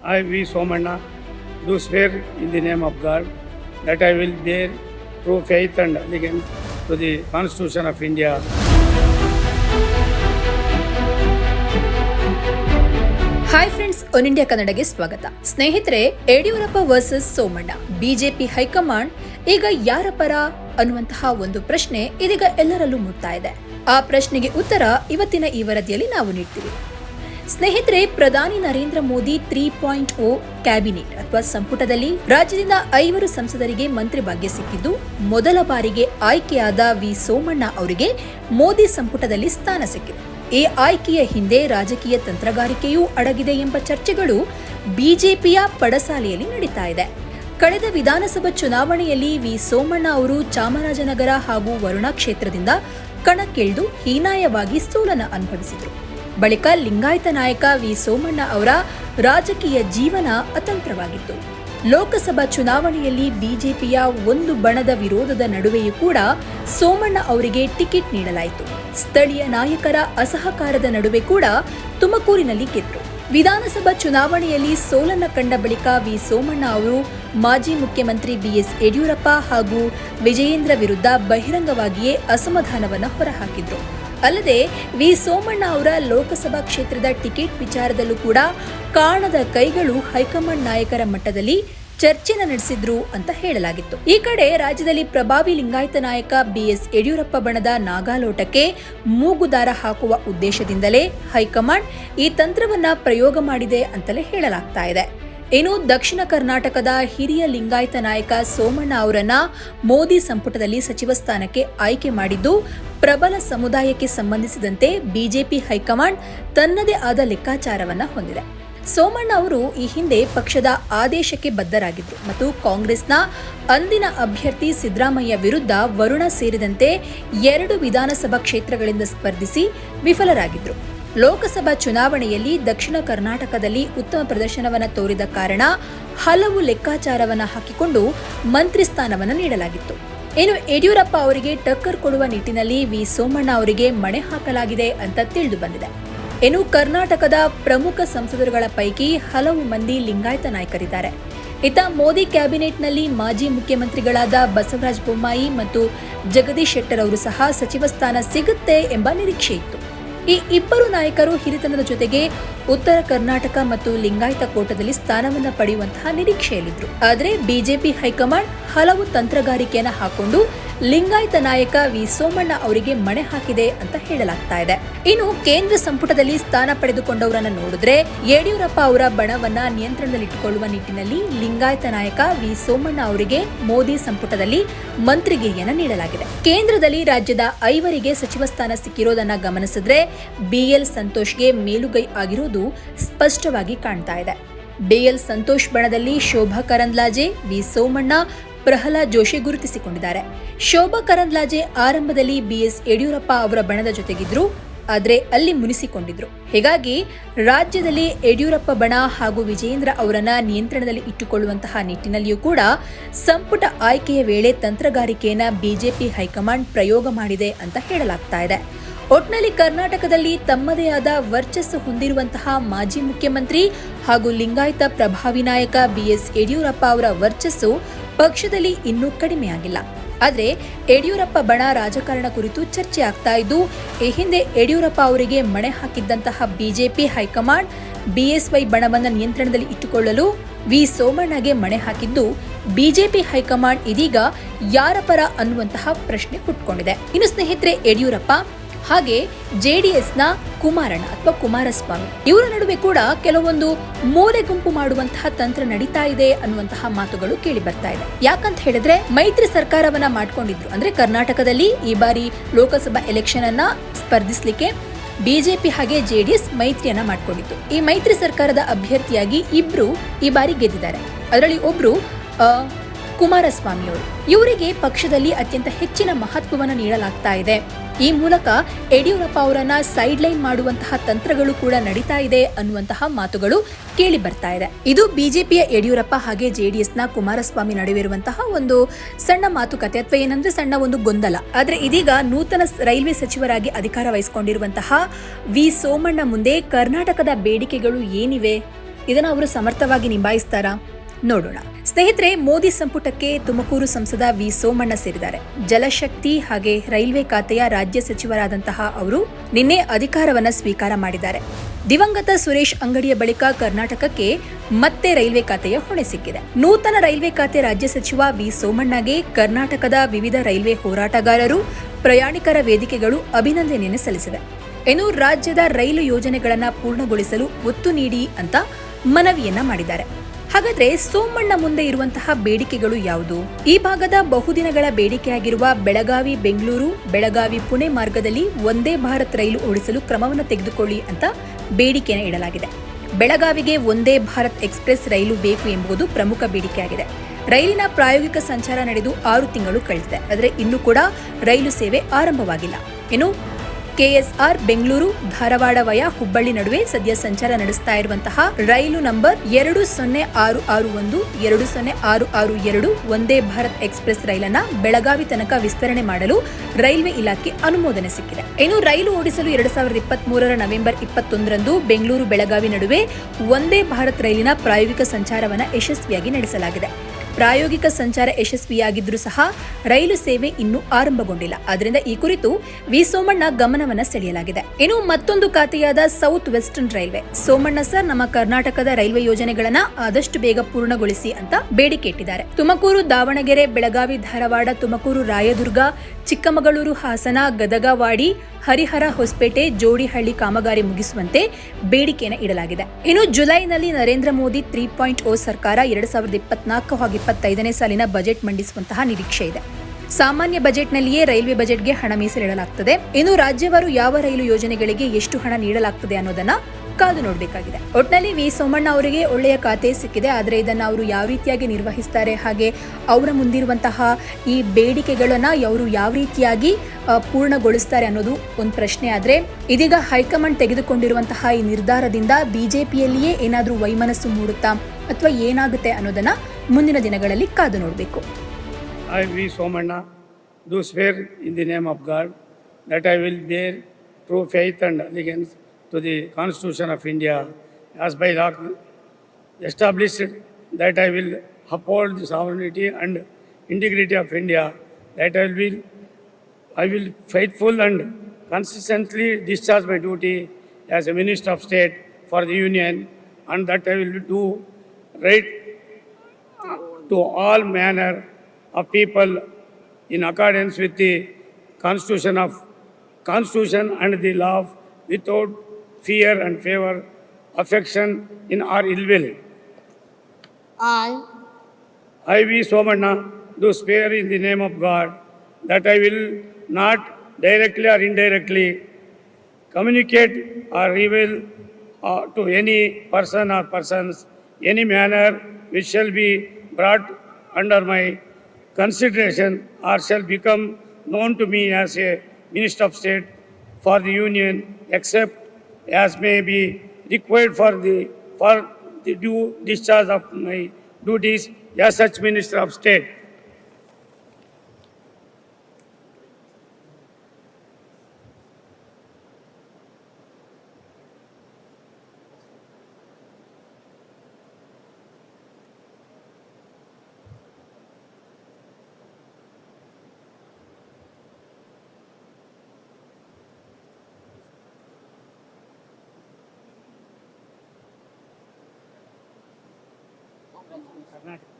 I, V. Somanna, do swear in the name of God that I will bear true faith and allegiance to the Constitution of India. Hi friends one India ಕನ್ನಡಗೆ ಸ್ವಾಗತ ಸ್ನೇಹಿತರೆ Yediyurappa versus Somanna BJP high command ಈಗ ಯಾರ ಪರ ಅನ್ನುವಂತಹ ಒಂದು ಪ್ರಶ್ನೆ ಇದೀಗ ಎಲ್ಲರಲ್ಲೂ ಮುಟ್ತಾ ಇದೆ ಆ ಪ್ರಶ್ನೆಗೆ ಉತ್ತರ ಇವತ್ತಿನ ಈ ವರದಿಯಲ್ಲಿ ನಾವು ನೀಡ್ತೀವಿ ಸ್ನೇಹಿತರೆ, ಪ್ರಧಾನಿ Narendra Modi three point O cabinet ಅಥವಾ ಸಂಪುಟದಲ್ಲಿ ರಾಜ್ಯದಿಂದ ಐವರು ಸಂಸದರಿಗೆ ಮಂತ್ರಿ ಭಾಗ್ಯ ಸಿಕ್ಕಿದ್ದು, ಮೊದಲ ಬಾರಿಗೆ ಆಯ್ಕೆಯಾದ ವಿ. ಸೋಮಣ್ಣ ಅವರಿಗೆ ಮೋದಿ ಸಂಪುಟದಲ್ಲಿ ಸ್ಥಾನ ಸಿಕ್ಕಿದೆ. ಈ ಆಯ್ಕೆಯ ಹಿಂದೆ ರಾಜಕೀಯ ತಂತ್ರಗಾರಿಕೆಯೂ ಅಡಗಿದೆ ಎಂಬ ಚರ್ಚೆಗಳು ಬಿಜೆಪಿಯ ಪಡಸಾಲೆಯಲ್ಲಿ ನಡೀತಾ ಇದೆ. ಕಳೆದ ವಿಧಾನಸಭಾ ಚುನಾವಣೆಯಲ್ಲಿ ವಿ. ಸೋಮಣ್ಣ ಅವರು ಚಾಮರಾಜನಗರ ಹಾಗೂ ವರುಣಾ ಕ್ಷೇತ್ರದಿಂದ ಕಣಕ್ಕಿಳಿದು ಹೀನಾಯವಾಗಿ ಸೋಲನ ಅನುಭವಿಸಿದರು. ಬಳಿಕ ಲಿಂಗಾಯತ ನಾಯಕ ವಿ. ಸೋಮಣ್ಣ ಅವರ ರಾಜಕೀಯ ಜೀವನ ಅತಂತ್ರವಾಗಿತ್ತು. ಲೋಕಸಭಾ ಚುನಾವಣೆಯಲ್ಲಿ ಬಿಜೆಪಿಯ ಒಂದು ಬಣದ ವಿರೋಧದ ನಡುವೆಯೂ ಕೂಡ ಸೋಮಣ್ಣ ಅವರಿಗೆ ಟಿಕೆಟ್ ನೀಡಲಾಯಿತು. ಸ್ಥಳೀಯ ನಾಯಕರ ಅಸಹಕಾರದ ನಡುವೆ ಕೂಡ ತುಮಕೂರಿನಲ್ಲಿ ಗೆದ್ರು. ವಿಧಾನಸಭಾ ಚುನಾವಣೆಯಲ್ಲಿ ಸೋಲನ್ನ ಕಂಡ ಬಳಿಕ ವಿ. ಸೋಮಣ್ಣ ಅವರು ಮಾಜಿ ಮುಖ್ಯಮಂತ್ರಿ ಬಿಎಸ್ ಯಡಿಯೂರಪ್ಪ ಹಾಗೂ ವಿಜಯೇಂದ್ರ ವಿರುದ್ಧ ಬಹಿರಂಗವಾಗಿಯೇ ಅಸಮಾಧಾನವನ್ನು ಹೊರಹಾಕಿದ್ರು. ಅಲ್ಲದೆ ವಿ. ಸೋಮಣ್ಣ ಅವರ ಲೋಕಸಭಾ ಕ್ಷೇತ್ರದ ಟಿಕೆಟ್ ವಿಚಾರದಲ್ಲೂ ಕೂಡ ಕಾಣದ ಕೈಗಳು ಹೈಕಮಾಂಡ್ ನಾಯಕರ ಮಟ್ಟದಲ್ಲಿ ಚರ್ಚೆನ ನಡೆಸಿದ್ರು ಅಂತ ಹೇಳಲಾಗಿತ್ತು. ಈ ಕಡೆ ರಾಜ್ಯದಲ್ಲಿ ಪ್ರಭಾವಿ ಲಿಂಗಾಯತ ನಾಯಕ ಬಿಎಸ್ ಯಡಿಯೂರಪ್ಪ ಬಣದ ನಾಗಾಲೋಟಕ್ಕೆ ಮೂಗುದಾರ ಹಾಕುವ ಉದ್ದೇಶದಿಂದಲೇ ಹೈಕಮಾಂಡ್ ಈ ತಂತ್ರವನ್ನ ಪ್ರಯೋಗ ಮಾಡಿದೆ ಅಂತಲೇ ಹೇಳಲಾಗ್ತಾ ಇದೆ. ಇನ್ನು ದಕ್ಷಿಣ ಕರ್ನಾಟಕದ ಹಿರಿಯ ಲಿಂಗಾಯತ ನಾಯಕ ಸೋಮಣ್ಣ ಅವರನ್ನ ಮೋದಿ ಸಂಪುಟದಲ್ಲಿ ಸಚಿವ ಸ್ಥಾನಕ್ಕೆ ಆಯ್ಕೆ ಮಾಡಿದ್ದು ಪ್ರಬಲ ಸಮುದಾಯಕ್ಕೆ ಸಂಬಂಧಿಸಿದಂತೆ ಬಿಜೆಪಿ ಹೈಕಮಾಂಡ್ ತನ್ನದೇ ಆದ ಲೆಕ್ಕಾಚಾರವನ್ನ ಹೊಂದಿದೆ. ಸೋಮಣ್ಣ ಅವರು ಈ ಹಿಂದೆ ಪಕ್ಷದ ಆದೇಶಕ್ಕೆ ಬದ್ಧರಾಗಿದ್ದರು ಮತ್ತು ಕಾಂಗ್ರೆಸ್ನ ಅಂದಿನ ಅಭ್ಯರ್ಥಿ ಸಿದ್ದರಾಮಯ್ಯ ವಿರುದ್ಧ ವರುಣ ಸೇರಿದಂತೆ ಎರಡು ವಿಧಾನಸಭಾ ಕ್ಷೇತ್ರಗಳಿಂದ ಸ್ಪರ್ಧಿಸಿ ವಿಫಲರಾಗಿದ್ದರು ಲೋಕಸಭಾ ಚುನಾವಣೆಯಲ್ಲಿ ದಕ್ಷಿಣ ಕರ್ನಾಟಕದಲ್ಲಿ ಉತ್ತಮ ಪ್ರದರ್ಶನವನ್ನು ತೋರಿದ ಕಾರಣ ಹಲವು ಲೆಕ್ಕಾಚಾರವನ್ನು ಹಾಕಿಕೊಂಡು ಮಂತ್ರಿ ಸ್ಥಾನವನ್ನು ನೀಡಲಾಗಿತ್ತು. ಇನ್ನು ಯಡಿಯೂರಪ್ಪ ಅವರಿಗೆ ಟಕ್ಕರ್ ಕೊಡುವ ನಿಟ್ಟಿನಲ್ಲಿ ವಿ ಸೋಮಣ್ಣ ಅವರಿಗೆ ಮಣೆ ಹಾಕಲಾಗಿದೆ ಅಂತ ತಿಳಿದು ಬಂದಿದೆ. ಇನ್ನು ಕರ್ನಾಟಕದ ಪ್ರಮುಖ ಸಂಸದರುಗಳ ಪೈಕಿ ಹಲವು ಮಂದಿ ಲಿಂಗಾಯತ ನಾಯಕರಿದ್ದಾರೆ. ಇತ್ತ ಮೋದಿ ಕ್ಯಾಬಿನೆಟ್ನಲ್ಲಿ ಮಾಜಿ ಮುಖ್ಯಮಂತ್ರಿಗಳಾದ ಬಸವರಾಜ ಬೊಮ್ಮಾಯಿ ಮತ್ತು ಜಗದೀಶ್ ಶೆಟ್ಟರ್ ಅವರು ಸಹ ಸಚಿವ ಸ್ಥಾನ ಸಿಗುತ್ತೆ ಎಂಬ ನಿರೀಕ್ಷೆ ಇತ್ತು ಈ ಇಬ್ಬರು ನಾಯಕರು ಹಿರಿತನದ ಜೊತೆಗೆ ಉತ್ತರ ಕರ್ನಾಟಕ ಮತ್ತು ಲಿಂಗಾಯತ ಕೋಟದಲ್ಲಿ ಸ್ಥಾನವನ್ನ ಪಡೆಯುವಂತಹ ನಿರೀಕ್ಷೆಯಲ್ಲಿದ್ರು. ಆದರೆ ಬಿಜೆಪಿ ಹೈಕಮಾಂಡ್ ಹಲವು ತಂತ್ರಗಾರಿಕೆಯನ್ನ ಹಾಕೊಂಡು ಲಿಂಗಾಯತ ನಾಯಕ ವಿ ಸೋಮಣ್ಣ ಅವರಿಗೆ ಮಣೆ ಹಾಕಿದೆ ಅಂತ ಹೇಳಲಾಗ್ತಾ ಇದೆ. ಇನ್ನು ಕೇಂದ್ರ ಸಂಪುಟದಲ್ಲಿ ಸ್ಥಾನ ಪಡೆದುಕೊಂಡವರನ್ನ ನೋಡಿದ್ರೆ ಯಡಿಯೂರಪ್ಪ ಅವರ ಬಣವನ್ನ ನಿಯಂತ್ರಣದಲ್ಲಿಟ್ಟುಕೊಳ್ಳುವ ನಿಟ್ಟಿನಲ್ಲಿ ಲಿಂಗಾಯತ ನಾಯಕ ವಿ ಸೋಮಣ್ಣ ಅವರಿಗೆ ಮೋದಿ ಸಂಪುಟದಲ್ಲಿ ಮಂತ್ರಿಗಿರಿಯನ್ನ ನೀಡಲಾಗಿದೆ. ಕೇಂದ್ರದಲ್ಲಿ ರಾಜ್ಯದ ಐವರಿಗೆ ಸಚಿವ ಸ್ಥಾನ ಸಿಕ್ಕಿರೋದನ್ನ ಗಮನಿಸಿದ್ರೆ ಬಿಎಲ್ ಸಂತೋಷ್ಗೆ ಮೇಲುಗೈ ಆಗಿರೋದು ಸ್ಪಷ್ಟವಾಗಿ ಕಾಣ್ತಾ ಇದೆ. ಡಿಎಲ್ ಸಂತೋಷ್ ಬಣದಲ್ಲಿ ಶೋಭಾ ಕರಂದ್ಲಾಜೆ ವಿ ಸೋಮಣ್ಣ, ಪ್ರಹ್ಲಾದ್ ಜೋಶಿ ಗುರುತಿಸಿಕೊಂಡಿದ್ದಾರೆ. ಶೋಭಾ ಕರಂದ್ಲಾಜೆ ಆರಂಭದಲ್ಲಿ ಬಿಎಸ್ ಯಡಿಯೂರಪ್ಪ ಅವರ ಬಣದ ಜೊತೆಗಿದ್ರು, ಆದರೆ ಅಲ್ಲಿ ಮುನಿಸಿಕೊಂಡಿದ್ರು. ಹೀಗಾಗಿ ರಾಜ್ಯದಲ್ಲಿ ಯಡಿಯೂರಪ್ಪ ಬಣ ಹಾಗೂ ವಿಜೇಂದ್ರ ಅವರನ್ನ ನಿಯಂತ್ರಣದಲ್ಲಿ ಇಟ್ಟುಕೊಳ್ಳುವಂತಹ ನಿಟ್ಟಿನಲ್ಲಿಯೂ ಕೂಡ ಸಂಪುಟ ಆಯ್ಕೆಯ ವೇಳೆ ತಂತ್ರಗಾರಿಕೆಯನ್ನ ಬಿಜೆಪಿ ಹೈಕಮಾಂಡ್ ಪ್ರಯೋಗ ಮಾಡಿದೆ ಅಂತ ಹೇಳಲಾಗ್ತಾ ಇದೆ. ಒಟ್ನಲ್ಲಿ ಕರ್ನಾಟಕದಲ್ಲಿ ತಮ್ಮದೇ ಆದ ವರ್ಚಸ್ಸು ಹೊಂದಿರುವಂತಹ ಮಾಜಿ ಮುಖ್ಯಮಂತ್ರಿ ಹಾಗೂ ಲಿಂಗಾಯತ ಪ್ರಭಾವಿ ನಾಯಕ ಬಿಎಸ್ ಯಡಿಯೂರಪ್ಪ ಅವರ ವರ್ಚಸ್ಸು ಪಕ್ಷದಲ್ಲಿ ಇನ್ನೂ ಕಡಿಮೆಯಾಗಿಲ್ಲ. ಆದರೆ ಯಡಿಯೂರಪ್ಪ ಬಣ ರಾಜಕಾರಣ ಕುರಿತು ಚರ್ಚೆ ಆಗ್ತಾ ಇದ್ದು, ಈ ಹಿಂದೆ ಯಡಿಯೂರಪ್ಪ ಅವರಿಗೆ ಮಣೆ ಹಾಕಿದ್ದಂತಹ ಬಿಜೆಪಿ ಹೈಕಮಾಂಡ್ ಬಿಎಸ್ವೈ ಬಣವನ್ನು ನಿಯಂತ್ರಣದಲ್ಲಿ ಇಟ್ಟುಕೊಳ್ಳಲು ವಿ ಸೋಮಣ್ಣಗೆ ಮಣೆ ಹಾಕಿದ್ದು ಬಿಜೆಪಿ ಹೈಕಮಾಂಡ್ ಇದೀಗ ಯಾರ ಪರ ಅನ್ನುವಂತಹ ಪ್ರಶ್ನೆ ಹುಟ್ಕೊಂಡಿದೆ. ಇನ್ನು ಸ್ನೇಹಿತರೆ, ಯಡಿಯೂರಪ್ಪ ಹಾಗೆ ಜೆಡಿಎಸ್ನ ಕುಮಾರಣ್ಣ ಅಥವಾ ಕುಮಾರಸ್ವಾಮಿ. ಇವರ ನಡುವೆ ಕೂಡ ಕೆಲವೊಂದು ಮೂಲೆ ಗುಂಪು ಮಾಡುವಂತಹ ತಂತ್ರ ನಡೀತಾ ಇದೆ ಅನ್ನುವಂತಹ ಮಾತುಗಳು ಕೇಳಿ ಬರ್ತಾ ಇದೆ. ಯಾಕಂತ ಹೇಳಿದ್ರೆ ಮೈತ್ರಿ ಸರ್ಕಾರವನ್ನ ಮಾಡ್ಕೊಂಡಿದ್ರು. ಅಂದ್ರೆ ಕರ್ನಾಟಕದಲ್ಲಿ ಈ ಬಾರಿ ಲೋಕಸಭಾ ಎಲೆಕ್ಷನ್ ಅನ್ನ ಸ್ಪರ್ಧಿಸಲಿಕ್ಕೆ ಬಿಜೆಪಿ ಹಾಗೆ ಜೆಡಿಎಸ್ ಮೈತ್ರಿಯನ್ನ ಮಾಡ್ಕೊಂಡಿತ್ತು. ಈ ಮೈತ್ರಿ ಸರ್ಕಾರದ ಅಭ್ಯರ್ಥಿಯಾಗಿ ಇಬ್ರು ಈ ಬಾರಿ ಗೆದ್ದಿದ್ದಾರೆ. ಅದರಲ್ಲಿ ಒಬ್ರು ಆ, ಕುಮಾರಸ್ವಾಮಿ ಅವರು ಇವರಿಗೆ ಪಕ್ಷದಲ್ಲಿ ಅತ್ಯಂತ ಹೆಚ್ಚಿನ ಮಹತ್ವವನ್ನು ನೀಡಲಾಗ್ತಾ ಇದೆ. ಈ ಮೂಲಕ ಯಡಿಯೂರಪ್ಪ ಅವರನ್ನ ಸೈಡ್ ಲೈನ್ ಮಾಡುವಂತಹ ತಂತ್ರಗಳು ಕೂಡ ನಡೀತಾ ಇದೆ ಅನ್ನುವಂತಹ ಮಾತುಗಳು ಕೇಳಿ ಬರ್ತಾ ಇದೆ. ಇದು ಬಿಜೆಪಿಯ ಯಡಿಯೂರಪ್ಪ ಹಾಗೆ ಜೆಡಿಎಸ್ನ ಕುಮಾರಸ್ವಾಮಿ ನಡುವೆ ಇರುವಂತಹ ಒಂದು ಸಣ್ಣ ಮಾತುಕತೆ ಅಥವಾ ಏನಂದ್ರೆ ಸಣ್ಣ ಒಂದು ಗೊಂದಲ. ಆದ್ರೆ ಇದೀಗ ನೂತನ ರೈಲ್ವೆ ಸಚಿವರಾಗಿ ಅಧಿಕಾರ ವಹಿಸಿಕೊಂಡಿರುವಂತಹ ವಿ ಸೋಮಣ್ಣ ಮುಂದೆ ಕರ್ನಾಟಕದ ಬೇಡಿಕೆಗಳು ಏನಿವೆ? ಇದನ್ನ ಅವರು ಸಮರ್ಥವಾಗಿ ನಿಭಾಯಿಸ್ತಾರಾ? ನೋಡೋಣ. ಸ್ನೇಹಿತರೆ, ಮೋದಿ ಸಂಪುಟಕ್ಕೆ ತುಮಕೂರು ಸಂಸದ ವಿ. ಸೋಮಣ್ಣ ಸೇರಿದ್ದಾರೆ. ಜಲಶಕ್ತಿ ಹಾಗೆ ರೈಲ್ವೆ ಖಾತೆಯ ರಾಜ್ಯ ಸಚಿವರಾದಂತಹ ಅವರು ನಿನ್ನೆ ಅಧಿಕಾರವನ್ನ ಸ್ವೀಕಾರ ಮಾಡಿದ್ದಾರೆ. ದಿವಂಗತ ಸುರೇಶ್ ಅಂಗಡಿಯ ಬಳಿಕ ಕರ್ನಾಟಕಕ್ಕೆ ಮತ್ತೆ ರೈಲ್ವೆ ಖಾತೆಯ ಹೊಣೆ ಸಿಕ್ಕಿದೆ. ನೂತನ ರೈಲ್ವೆ ಖಾತೆ ರಾಜ್ಯ ಸಚಿವ ವಿ. ಸೋಮಣ್ಣಗೆ ಕರ್ನಾಟಕದ ವಿವಿಧ ರೈಲ್ವೆ ಹೋರಾಟಗಾರರು, ಪ್ರಯಾಣಿಕರ ವೇದಿಕೆಗಳು ಅಭಿನಂದನೆಯನ್ನು ಸಲ್ಲಿಸಿವೆ. ಇನ್ನು ರಾಜ್ಯದ ರೈಲು ಯೋಜನೆಗಳನ್ನ ಪೂರ್ಣಗೊಳಿಸಲು ಒತ್ತು ನೀಡಿ ಅಂತ ಮನವಿಯನ್ನ ಮಾಡಿದ್ದಾರೆ. ಹಾಗಾದ್ರೆ ಸೋಮಣ್ಣ ಮುಂದೆ ಇರುವಂತಹ ಬೇಡಿಕೆಗಳು ಯಾವುದು? ಈ ಭಾಗದ ಬಹುದಿನಗಳ ಬೇಡಿಕೆಯಾಗಿರುವ ಬೆಳಗಾವಿ, ಬೆಂಗಳೂರು, ಬೆಳಗಾವಿ, ಪುಣೆ ಮಾರ್ಗದಲ್ಲಿ ಒಂದೇ ಭಾರತ್ ರೈಲು ಓಡಿಸಲು ಕ್ರಮವನ್ನು ತೆಗೆದುಕೊಳ್ಳಿ ಅಂತ ಬೇಡಿಕೆಯನ್ನು ಇಡಲಾಗಿದೆ. ಬೆಳಗಾವಿಗೆ ಒಂದೇ ಭಾರತ್ ಎಕ್ಸ್ಪ್ರೆಸ್ ರೈಲು ಬೇಕು ಎಂಬುದು ಪ್ರಮುಖ ಬೇಡಿಕೆಯಾಗಿದೆ. ರೈಲಿನ ಪ್ರಾಯೋಗಿಕ ಸಂಚಾರ ನಡೆದು ಆರು ತಿಂಗಳು ಕಳೆದಿದೆ. ಆದರೆ ಇನ್ನೂ ಕೂಡ ರೈಲು ಸೇವೆ ಆರಂಭವಾಗಿಲ್ಲ. ಇನ್ನು ಕೆಎಸ್ಆರ್ ಬೆಂಗಳೂರು, ಧಾರವಾಡ ವಯ ಹುಬ್ಬಳ್ಳಿ ನಡುವೆ ಸದ್ಯ ಸಂಚಾರ ನಡೆಸ್ತಾ ಇರುವಂತಹ ರೈಲು ನಂಬರ್ ಎರಡು ಸೊನ್ನೆ ಆರು ಆರು ಒಂದು, ಎರಡು ಸೊನ್ನೆ ಆರು ಆರು ಎರಡು ಒಂದೇ ಭಾರತ್ ಎಕ್ಸ್ಪ್ರೆಸ್ ರೈಲನ್ನ ಬೆಳಗಾವಿ ತನಕ ವಿಸ್ತರಣೆ ಮಾಡಲು ರೈಲ್ವೆ ಇಲಾಖೆ ಅನುಮೋದನೆ ಸಿಕ್ಕಿದೆ. ಇನ್ನು ರೈಲು ಓಡಿಸಲು ಎರಡ್ ಸಾವಿರದ ಇಪ್ಪತ್ತ್ ಮೂರರ ನವೆಂಬರ್ ಇಪ್ಪತ್ತೊಂದರಂದು ಬೆಂಗಳೂರು, ಬೆಳಗಾವಿ ನಡುವೆ ಒಂದೇ ಭಾರತ್ ರೈಲಿನ ಪ್ರಾಯೋಗಿಕ ಸಂಚಾರವನ್ನು ಯಶಸ್ವಿಯಾಗಿ ನಡೆಸಲಾಗಿದೆ. ಪ್ರಾಯೋಗಿಕ ಸಂಚಾರ ಯಶಸ್ವಿಯಾಗಿದ್ದರೂ ಸಹ ರೈಲು ಸೇವೆ ಇನ್ನೂ ಆರಂಭಗೊಂಡಿಲ್ಲ. ಆದ್ದರಿಂದ ಈ ಕುರಿತು ವಿ ಸೋಮಣ್ಣ ಗಮನವನ್ನು ಸೆಳೆಯಲಾಗಿದೆ. ಇನ್ನು ಮತ್ತೊಂದು ಖಾತೆಯಾದ south western railway. Somanna sir, ನಮ್ಮ ಕರ್ನಾಟಕದ ರೈಲ್ವೆ ಯೋಜನೆಗಳನ್ನ ಆದಷ್ಟು ಬೇಗ ಪೂರ್ಣಗೊಳಿಸಿ ಅಂತ ಬೇಡಿಕೆ ಇಟ್ಟಿದ್ದಾರೆ. ತುಮಕೂರು, ದಾವಣಗೆರೆ, ಬೆಳಗಾವಿ, ಧಾರವಾಡ, ತುಮಕೂರು, ರಾಯದುರ್ಗ, ಚಿಕ್ಕಮಗಳೂರು, ಹಾಸನ, ಗದಗವಾಡಿ ಹರಿಹರ ಹೊಸಪೇಟೆ ಜೋಡಿಹಳ್ಳಿ ಕಾಮಗಾರಿ ಮುಗಿಸುವಂತೆ ಬೇಡಿಕೆಯನ್ನು ಇಡಲಾಗಿದೆ. ಇನ್ನು ಜುಲೈನಲ್ಲಿ Narendra Modi three point O ಸರ್ಕಾರ ಎರಡ್ ಸಾವಿರದ ಇಪ್ಪತ್ನಾಲ್ಕು ಹಾಗೂ ಇಪ್ಪತ್ತೈದನೇ ಸಾಲಿನ ಬಜೆಟ್ ಮಂಡಿಸುವಂತಹ ನಿರೀಕ್ಷೆ ಇದೆ. ಸಾಮಾನ್ಯ ಬಜೆಟ್ನಲ್ಲಿಯೇ ರೈಲ್ವೆ ಬಜೆಟ್ಗೆ ಹಣ ಮೀಸಲಿಡಲಾಗ್ತದೆ. ಇನ್ನು ರಾಜ್ಯವಾರು ಯಾವ ರೈಲು ಯೋಜನೆಗಳಿಗೆ ಎಷ್ಟು ಹಣ ನೀಡಲಾಗ್ತದೆ ಅನ್ನೋದನ್ನ ಕಾದು ನೋಡಬೇಕಾಗಿದೆ. ಒಟ್ನಲ್ಲಿ ವಿ. ಸೋಮಣ್ಣ ಅವರಿಗೆ ಒಳ್ಳೆಯ ಖಾತೆ ಸಿಕ್ಕಿದೆ. ಆದರೆ ಇದನ್ನು ಅವರು ಯಾವ ರೀತಿಯಾಗಿ ನಿರ್ವಹಿಸ್ತಾರೆ, ಹಾಗೆ ಅವರ ಮುಂದಿರುವಂತಹ ಈ ಬೇಡಿಕೆಗಳನ್ನು ಅವರು ಯಾವ ರೀತಿಯಾಗಿ ಪೂರ್ಣಗೊಳಿಸ್ತಾರೆ ಅನ್ನೋದು ಒಂದು ಪ್ರಶ್ನೆ ಆದರೆ, ಇದೀಗ ಹೈಕಮಾಂಡ್ ತೆಗೆದುಕೊಂಡಿರುವಂತಹ ಈ ನಿರ್ಧಾರದಿಂದ ಬಿಜೆಪಿಯಲ್ಲಿಯೇ ಏನಾದರೂ ವೈಮನಸ್ಸು ಮೂಡುತ್ತಾ ಅಥವಾ ಏನಾಗುತ್ತೆ ಅನ್ನೋದನ್ನು ಮುಂದಿನ ದಿನಗಳಲ್ಲಿ ಕಾದು ನೋಡಬೇಕು. I V. Somanna. Do swear in the name of God that I will bear true faith and allegiance to the Constitution of India as by law established, that I will uphold the sovereignty and integrity of India, that I will, I will faithful and consistently discharge my duty as a Minister of State for the Union, and that I will do right to all manner of people in accordance with the constitution of constitution and the law without fear and favor affection in or ill will. I, i v. Somanna do swear in the name of god that i will not directly or indirectly communicate or reveal uh, to any person or persons any manner which shall be brought under my consideration or shall become known to me as a minister of state for the union except as may be required for the for the due discharge of my duties as such minister of state Карнатик.